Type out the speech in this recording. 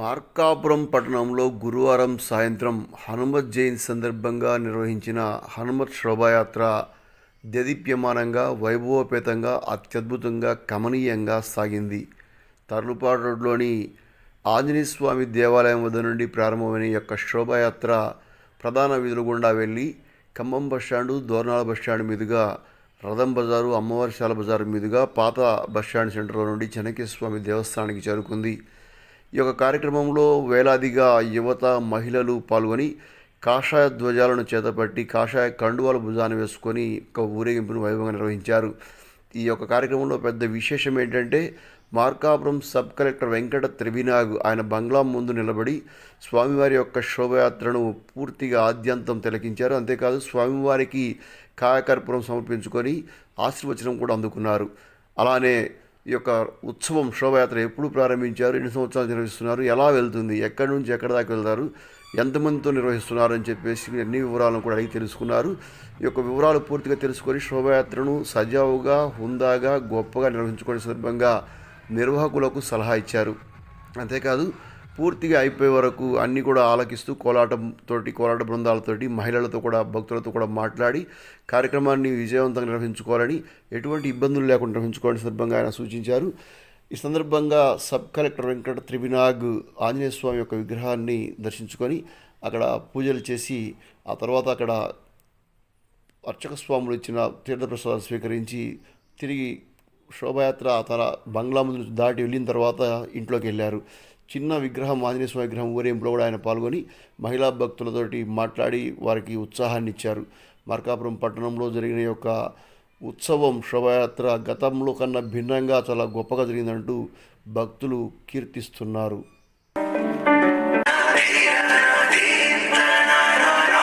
మార్కాపురం పట్టణంలో గురువారం సాయంత్రం హనుమత్ జయంతి సందర్భంగా నిర్వహించిన హనుమత్ శోభాయాత్ర దేదీప్యమానంగా వైభవోపేతంగా అత్యద్భుతంగా కమనీయంగా సాగింది. తర్లుపాడు రోడ్లోని ఆంజనేయస్వామి దేవాలయం వద్ద నుండి ప్రారంభమైన యొక్క శోభాయాత్ర ప్రధాన వీధుల గుండా వెళ్ళి ఖమ్మం బస్టాండు దోర్నాల బస్టాండ్ మీదుగా రథం బజారు అమ్మవారిశాల బజారు మీదుగా పాత బస్టాండ్ సెంటర్లో నుండి చెనకేశ్వర స్వామి దేవస్థానానికి చేరుకుంది. ఈ యొక్క కార్యక్రమంలో వేలాదిగా యువత మహిళలు పాల్గొని కాషాయ ధ్వజాలను చేతపట్టి కాషాయ కండువాల భుజాన్ని వేసుకొని ఒక ఊరేగింపును వైభవంగా నిర్వహించారు. ఈ యొక్క కార్యక్రమంలో పెద్ద విశేషం ఏంటంటే మార్కాపురం సబ్ కలెక్టర్ వెంకట త్రివినాగ్ ఆయన బంగ్లా ముందు నిలబడి స్వామివారి యొక్క శోభయాత్రను పూర్తిగా ఆద్యంతం తిలకించారు. అంతేకాదు స్వామివారికి కాయకర్పూరం సమర్పించుకొని ఆశీర్వచనం కూడా అందుకున్నారు. అలానే ఈ యొక్క ఉత్సవం శోభయాత్ర ఎప్పుడు ప్రారంభించారు? ఎన్ని సంవత్సరాలు నిర్వహిస్తున్నారు? ఎలా వెళ్తుంది? ఎక్కడి నుంచి ఎక్కడి దాకా వెళ్తారు? ఎంతమందితో నిర్వహిస్తున్నారు అని చెప్పేసి అన్ని వివరాలను కూడా అడిగి తెలుసుకున్నారు. ఈ యొక్క వివరాలు పూర్తిగా తెలుసుకొని శోభయాత్రను సజావుగా హుందాగా గొప్పగా నిర్వహించుకునే సందర్భంగా నిర్వాహకులకు సలహా ఇచ్చారు. అంతేకాదు పూర్తిగా అయిపోయే వరకు అన్నీ కూడా ఆలకిస్తూ కోలాటంతోటి కోలాట బృందాలతోటి మహిళలతో కూడా భక్తులతో కూడా మాట్లాడి కార్యక్రమాన్ని విజయవంతంగా నిర్వహించుకోవాలని ఎటువంటి ఇబ్బందులు లేకుండా నిర్వహించుకోవాలని సందర్భంగా ఆయన సూచించారు. ఈ సందర్భంగా సబ్ కలెక్టర్ వెంకట త్రివినాగ్ ఆంజనేయ స్వామి యొక్క విగ్రహాన్ని దర్శించుకొని అక్కడ పూజలు చేసి ఆ తర్వాత అక్కడ అర్చక స్వాములు ఇచ్చిన తీర్థప్రసాదాలు స్వీకరించి తిరిగి శోభయాత్ర తన బంగ్లా ముందు నుంచి దాటి వెళ్ళిన తర్వాత ఇంట్లోకి వెళ్ళారు. చిన్న విగ్రహం ఆంజనేయ స్వామి విగ్రహం ఊరేంపులో కూడా ఆయన పాల్గొని మహిళా భక్తులతోటి మాట్లాడి వారికి ఉత్సాహాన్ని ఇచ్చారు. మార్కాపురం పట్టణంలో జరిగిన యొక్క ఉత్సవం శోభయాత్ర గతంలో కన్నా భిన్నంగా చాలా గొప్పగా జరిగిందంటూ భక్తులు కీర్తిస్తున్నారు.